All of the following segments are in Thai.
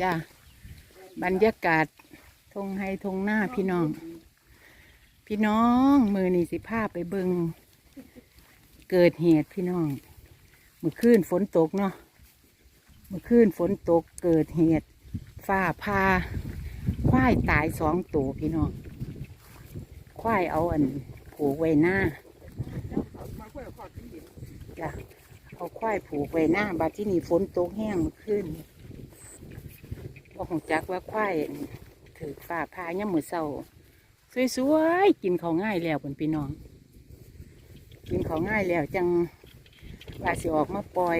จ้าบรรยากาศทงไฮทงหน้าพี่น้อง พี่น้องมือนี่สิพาไปเบิงเกิดเหตุพี่น้องเมื่อคืนฝนตกเนาะเมื่อคืนฝนตกเกิดเหตุฟ้าพาควายตายสองตัวพี่น้องควายเอาอันผูกไว้หน้าจ้ะเอาควายผูกไว้หน้าบาดที่นี่ฝนตกแห้งเมื่อคืน บอของจักว่าควายถือฟ้าพาย่ำมือเศร้าสวยๆกินเขาวง่ายแล้วเป็นพี่น้อง กินเขาวง่ายแล้วจังว่าสิออกมาปล่อย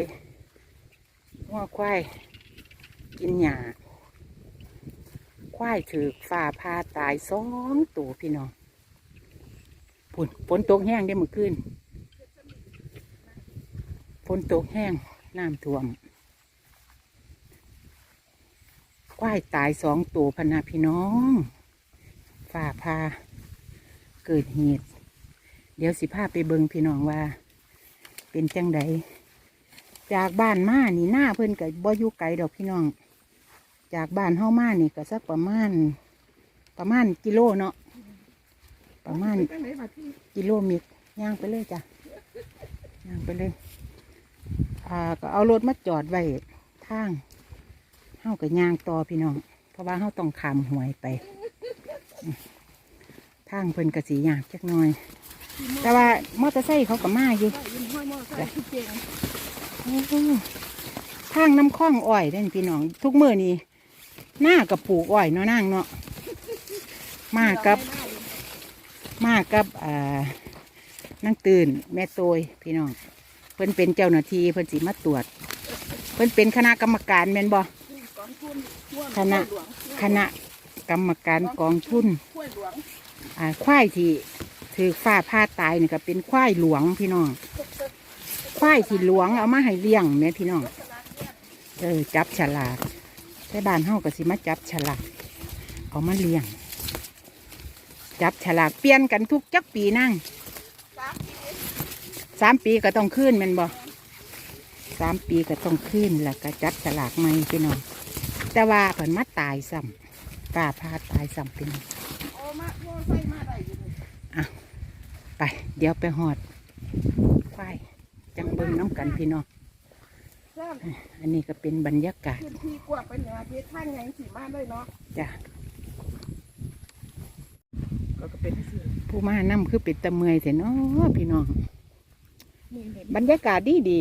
ว่าควายกินหญ้าควายถือฝ่าพาตายสองตัวพี่น้องฝนฝนตกแห้งได้เมื่อคืนฝนตกแห้งน้ำท่วม ควายตายสองตัวพนาพี่น้องฝ่าพา เกิดเหตุ เดี๋ยวสิพาไปเบิงพี่น้องว่า เป็นจังใดจากบ้านมานี่หน้าเพิ่นกับบ่อยู่ไกลดอกพี่น้อง จากบ้านเฮามานี่ก็สักประมาณ ประมาณกิโลเนาะประมาณกิโลเมตรย่างไปเลยจ้ะย่างไปเลย อ่าก็เอารถมาจอดไว้ทาง เฮากับย่างต่อพี่น้อง เพราะว่าเฮาต้องขามหวยไปทางเพิ่นกระสียากจักหน่อย แต่ว่ามอเตอร์ไซค์เขาก็มาอยู่ทางน้ำคลองอ้อยเด่นพี่น้อง ทุกมือนี่หน้ากับปลูกอ้อยเนาะนางเนาะมากับ มากับอ่านั่งตื่น แม่โตยพี่น้อง เพิ่นเป็นเจ้าหน้าที่เพิ่นสิมาตรวจ เพิ่นเป็นคณะกรรมการแม่นบ่ คณะคณะกรรมการกองทุนอ่าควายที่ถือฟ้าผ้าตายนี่ก็เป็นควายหลวงพี่น้องควายที่หลวงเอามาให้เลี้ยงแม่พี่น้องเออจับฉลากแต่บ้านเฮาก็สิมาจับฉลากเอามาเลี้ยง จับฉลากเปลี่ยนกันทุกจักปีนั่งสามปีก็ต้องขึ้นแมันบ่สามปีก็ต้องขึ้นแล้วก็จับฉลากใหม่พี่น้อง แต่ว่าเพิ่นมาตายซ้ำฟ้าผ้าตายซ้ำพี่น้องไป เดี๋ยวไปหอดควายจังเบิ้งน้ำกันพี่น้องอันนี้ก็เป็นบรรยากาศพื้นที่กว้างเป็นอย่างที่ท่านยังสีมาเลยเนาะจ้ะก็ก็เป็นสื่อผู้มานํคือเป็ดตะเมอยเสียเนาะพี่น้องนี่เห็นบรรยากาศดีดี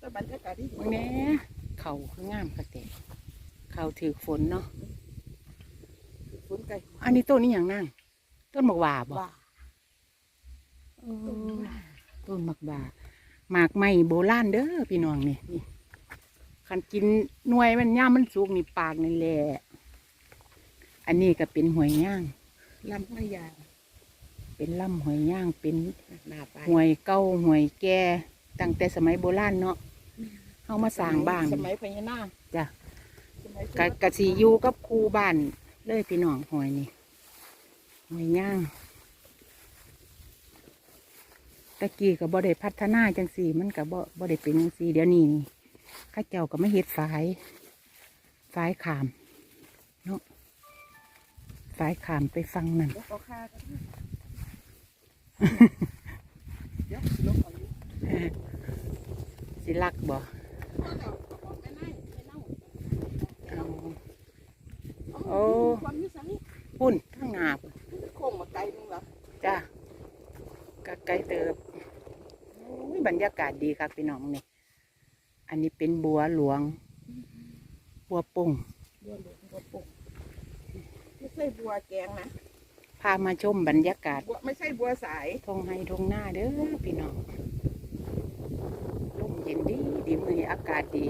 แต่บรรยากาศที่ๆมึงแหน่เขาคืองามกระเตะ เขาถือฝนเนาะฝนไก่อันนี้ต้นนี้อย่างนั่งต้นหมากหว่าบ่ว่าเออต้นหมากหว่าหมากไม้โบราณเด้อพี่น้องนี่นี่คันกินหน่วยมันย่ามมันสุกนี่ปากนี่แหละอันนี้ก็เป็นหวยย่าง ลำห้อยยางเป็นลำหวยย่างเป็นหน้าไปหวยเก่าหวยแก่ตั้งแต่สมัยโบราณเนาะเฮามาสร้างบ้านสมัยพญานาคจ้ะสมัย กะกะสีอยู่กับครูบ้านเลยพี่น้องหวยนี่หวยย่างตะกี้ก็บ่ได้พัฒนาจังสีมันก็บ่บ่ได้เป็นจังสีเดี๋ยวนี้นี่เข้าเจ้าก็ไม่เฮ็ดฝายฝายขามเนาะฝายขามไปฟังนั่นยกเอ โอ้โอ้ความนิสัยพุ่นข้างหน้าพุ่นโค้งมาไกลนึงเหรอจ้ะกะไกลเติบโอ้ยบรรยากาศดีครับพี่น้องนี่อันนี้เป็นบัวหลวง บัวป่งบัวหลวงบัวปุ่งไม่ใช่บัวแกงนะพามาชมบรรยากาศบัวไม่ใช่บัวสายทงไฮทงหน้าเด้อพี่น้องลมเย็นดีดีมือนี้อากาศดี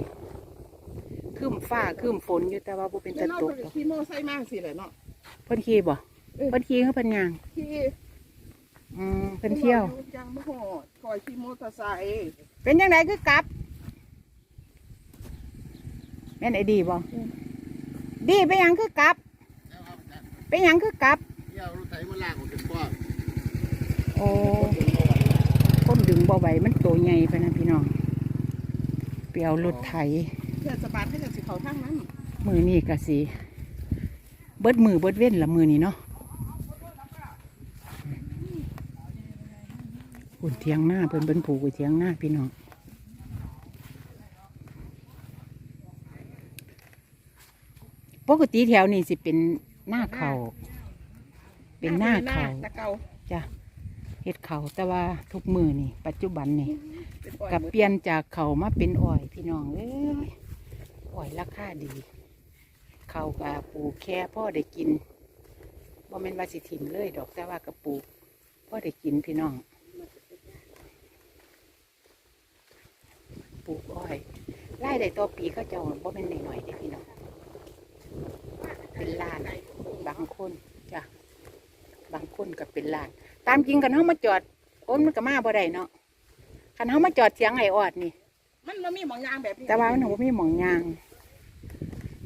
คืมฟ้าคืมฝนอยู่แต่ว่าบ่เป็นแม่ตะเน่าตกเป็นดอกขี้โม่ไส้มากสิเลยเนาะ เพิ่นขี่บ่เออเพิ่นขี่เขาเพิ่นย่างที่อืมเพิ่นเที่ยวยังไม่หอดคอยขี่มอเตอร์ไซค์เป็นยังไงคือกลับแม่นไอ้ดีบ่ดีไปนหยังคือกลับไปนหยังคือกลับเที่ยวรถไถมาลากออกจากบ่อโอ้คนดึงบ่ไหวมันโตใหญ่ไปนะพี่น้องเปียวรถไถ เทศบาลให้จะสิ เขาทางนั้นมือนี่กะสิเบิดมือเบิดเว้นละมือนี่เนาะปุ่นเทียงหน้าเพิ่นเพิ่นผูกไว้เทียงหน้าพี่น้องปกติแถวนี้สิเป็นหน้าเขาเป็นหน้าเขาตะเกาจ้ะเฮ็ดเขาแต่ว่าทุกมือนี่ ปัจจุบันนี่เป็นปล่อยกับมือเปลี่ยนจากเขามาเป็นอ้อยพี่น้องเอ้ย อ้อยราคาดี เขากับปลูกแค่พ่อได้กินบ่แม่นว่าสิถิ่มเลยดอกแต่ว่ากับปลูกพ่อได้กินพี่น้อง ปลูกอ้อยรายได้ต่อปีเขาเจ้าบ่แม่นหน้อยๆเด้พี่น้อง เป็นล้านบางคนจ้ะบางคนก็เป็นล้าน ตามจริงกันเฮามาจอดโอ้มันก็มาบ่ได้เนาะคันเขามาจอดเสียงไอออดนี่ มันมันมีหมองยางแบบนี้แต่ว่ามันหนูมีหมองยาง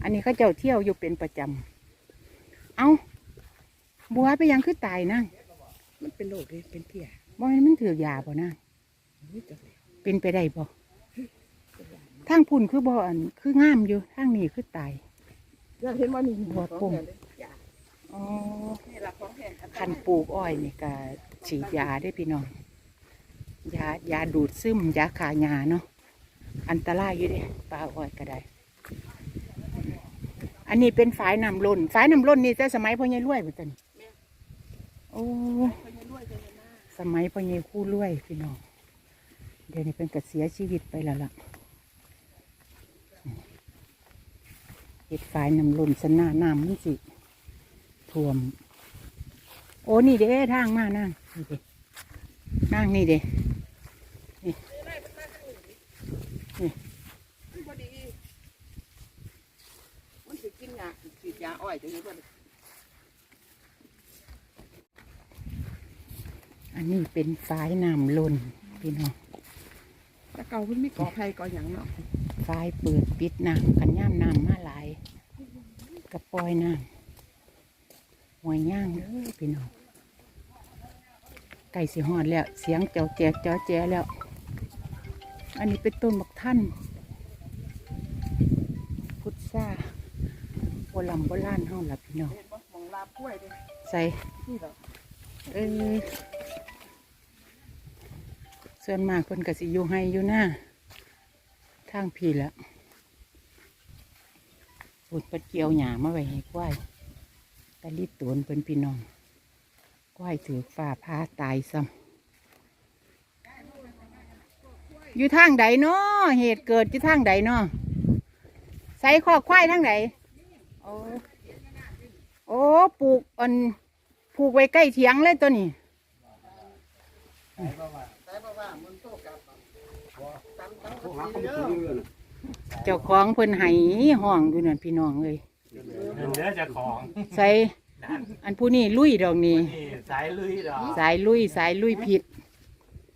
อันนี้เขาเจ้าเที่ยวอยู่เป็นประจำเอาบัวไปยังคือตายนั่งมันเป็นโรคเลยเป็นเพี้ยบ่แม่นมันถือยาบ่นั่งนี่จังเลยเป็นไปได้บ่ทางพุ่นคือบ่อันคืองามอยู่ทางนี้คือตายอยากเห็นว่านี่หัวปุ่มของแท้เลยอย่าอ๋อ นี่ละของแท้คันปลูกอ้อยนี่ก็ฉีดยาได้อพี่น้องยายาดูดซึมยาขายาเนาะ อันตรายอยู่เด้ปลาอ้อยก็ได้ อันนี้เป็นฝายน้ำล้นฝายน้ำล้นนี่แต่สมัยพ่อใหญ่รวยเหมือนกันโอ้สมัยพ่อใหญ่คู่รวยพี่น้องเดี๋ยวนี้เป็นกระเสียชีวิตไปแล้วล่ะเห็ดฝายน้ำล้นสนาน้ำมันสิท่วม โอ้นี่เด้ทางมานั่งนั่งนี่เด้มันพอดี มันสิกิน ยาฉีดยาอ้อยจังเลยเพื่อนอันนี้เป็นฝายน้ำล้นพี่น้องตะเกาเพิ่นไม่ก่อภัยก่อหยังเนาะฝายเปิดปิดน้ำกันย่ำน้ำมาหลายกระปล่อยน้ำหวยย่างเด้อพี่น้องไก่สิหอดแล้ว เสียงเจ้าแจเจ้าแจแล้ว อันนี้เป็นต้นบักท่านพุทราโบราณโบราณเฮาล่ะพี่น้องห็นบ่หมองลาบกล้วยเด้ใส่เออส่วนมากเพิ่นก็สิอยู่ให้อยู่หน้าทางพี่ละปุ่นปัดเกี่ยวหยามาไว้ให้ควายตะลิตวนเป็นพี่น้องควายถือฝ่าพาตายซ้ำอยู่ทางใดเนาะเหตุเกิดอยู่ทางใดเนาะใส่ข้อควายทางใดโอ้ โอ้ปลูกอันผูกไว้ใกล้เถียงเลยตัวนี้เจ้าของเพิ่นไห้ห้องอยู่นั่นพี่น้องเลยเงินเดือจะของใส่อันผู้นี้ลุยดอกนี้นี่สายลุยดอกสายลุยสายลุยผิด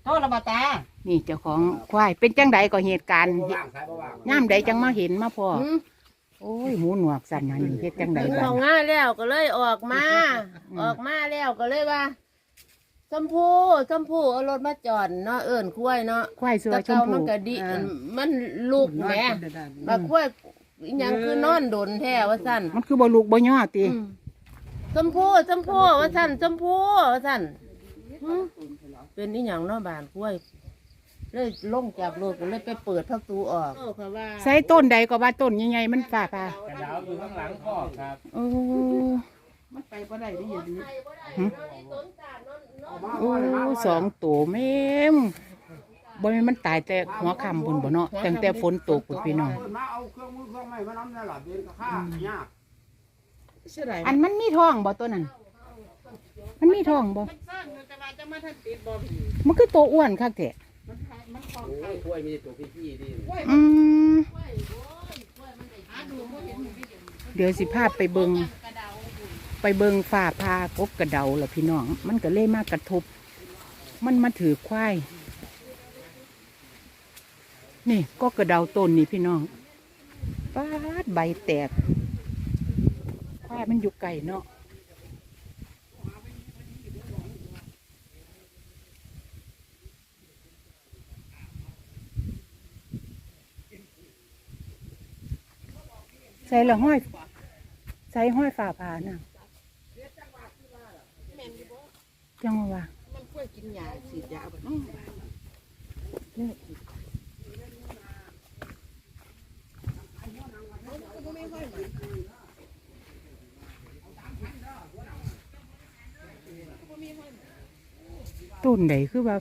โทษละบาตา นี่เจ้าของควายเป็นจังใดก็เหตุการณ์ว่างสายบ่ว่างย่ามใดจังมาเห็นมาพอ โอ้ยหูหนวกสั่นมานี่เฮ็ดจังใดถึงบ้าของงง่ายแล้วก็เลยออกมา ออกมาแล้วก็เลยว่าชมพู่ชมพู่เอารถมาจอดเนาะเอิ่นคุ้ยเนาะควายสัวแตะชมเกาพูมันก็ดีมันลูกแหม่มาคุ้ยอิหยังคือนอนโดนแท้ว่าสั่น มันคือบ่ลูกบ่ย่อติอืมชมพู่ชมพู่ว่าสั่นชมพู่ว่าสั่นหึเป็นอีหยังเนาะบานคุ้ย เลยลงจากรถก็เลยไปเปิดประตูออกเขาว่าใส่ต้นใดก็ว่าต้นใหญ่ๆมันฝ่าพากระดาวอยู่ข้างหลังพ่อครับโอ้มันไปบ่ได้ได้ยินดีโอ้สองตัวแม่มบ่แม่นมันตายแต่หัวค่ำพุ่นบ่เนาะตั้งแต่ฝนตกพุ่นพี่น้อง มาเอาเครื่องมือเครื่องไม้มาน้ำได้หรอเดินกับข้ายากใช่ไรอันมันมีท้องบ่ตัวนั้น มันมีท้องบ่มันสร้างแต่ว่าจะมาทันติดบ่พี่มันคือตัวอ้วนคักแท้ มันขายมันของโอ้ไข่ยกล้วยมีตัวพี่ๆดิอืมหาดูบ่เห็นอยู่พี่เดี๋ยวเดี๋ยวสิพาไปเบิงไปเบิงฝ่าพากบกระเดาล่ะพี่น้อง มันก็เลยมากระทบ มันมาถือควาย นี่ก็กระเดาต้นนี่พี่น้องปาดใบแตกควายมันอยู่ไกลเนาะ ส่ละห้อย ใส่ห้อยฝ่าผาน่ะแม่นอยู่บ่จังว่ามันกล้วยกินยาฉีดยาบ่เนาะต้นใดคือว่า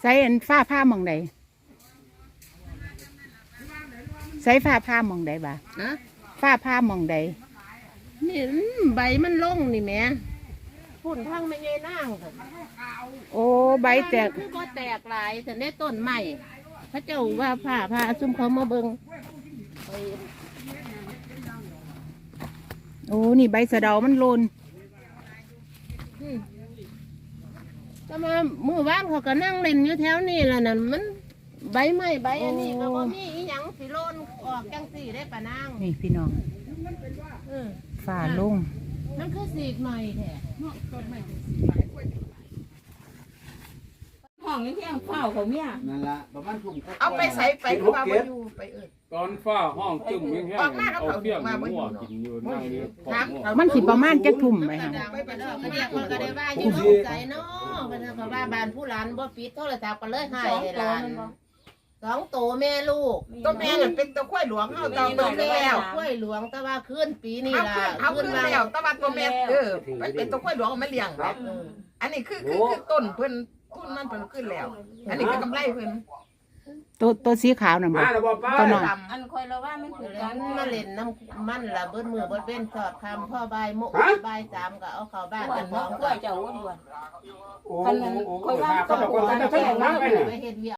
ใส่อันฝ้าผ้าหมองใด ใส่ฝ้าผ้าหมองใดบ่านะฝ้าผ้าหมองใดนี่อืมใบมันลงนี่แหม่พุ่นทางไม่ใหญ่นางค่ะโอ้ใบแตกคือบ่แตกหลายแต่ในต้นใหม่พระเจ้าว่าผ้าผ้าซุ่มเขามาเบิงไปโอ้นี่ใบสะเดามันโลนอืมก็มาเมื่อวานเขาก็นั่งเล่นอยู่แถวนี้แล้วนั่นมัน ใบไม้ใบอันนี้ก็บ่มีอีหยังสิโลนออกจังสี่ได้ปะนางนี่พี่น้องเออฝ่าลงมันคือสีกหน่อยแท้ห้องยังแค่เฝ้าเขาเมียนั่นละประมาณทุ่มเอาไปใส่ไปคือว่าบ่อยู่ไปเอิ้น ตอนฟ้าห้องตึ้มแห้งออกมาๆแล้วเอาเขาเปี้ยงมาบ่อยู่มั่วเนาะกินอยู่นั่งอยู่ขอบมั่วมันสิประมาณจักทุ่มไหมคคะไปไปเด้อก็เรียกคนก็ได้ว่าอยู่น้องใจเนาะเพิ่นก็ว่าบ้านผู้หลานบ่ปิดโทรศัพท์ก็เลยให้ให้หลาน สองโตแม่ลูกตัวแม่น่ะเป็นตัวควายหลวงเฮาเต่าตัวแล้แล้ววกล้วยหลวงแต่ว่าขึ้นปีนี้เอาล่ะขึ้นเอาขึ้นแล้วแต่ว่าตัวแม่เออมันเป็นตัวควายหลวงเอามาเลี้ยงแบบเอออันนี้คือคือคือต้นเพิ่นทุนมันเพิ่นขึ้นแล้ว อันนี้คือกำไรเพิ่นตัวตัวสีขาวน่ะบ่ มาแล้วบ่ป้าตัวน้อยดอันคอยเราว่ามันถูกแล้วมาเล่นน้ำมันล่ะเบิดมือเบิดเว้นสอดคำพ่อใบายโมกใบายสามก็เอาเข้าบ้านอ้วกันนบ่สองกล้วยเจ้าอ้วน โอ้โหโอ้โหข้าเขาบอกว่าจะต้องเอาน้ำไปน่ะไปเฮ็ดเวีย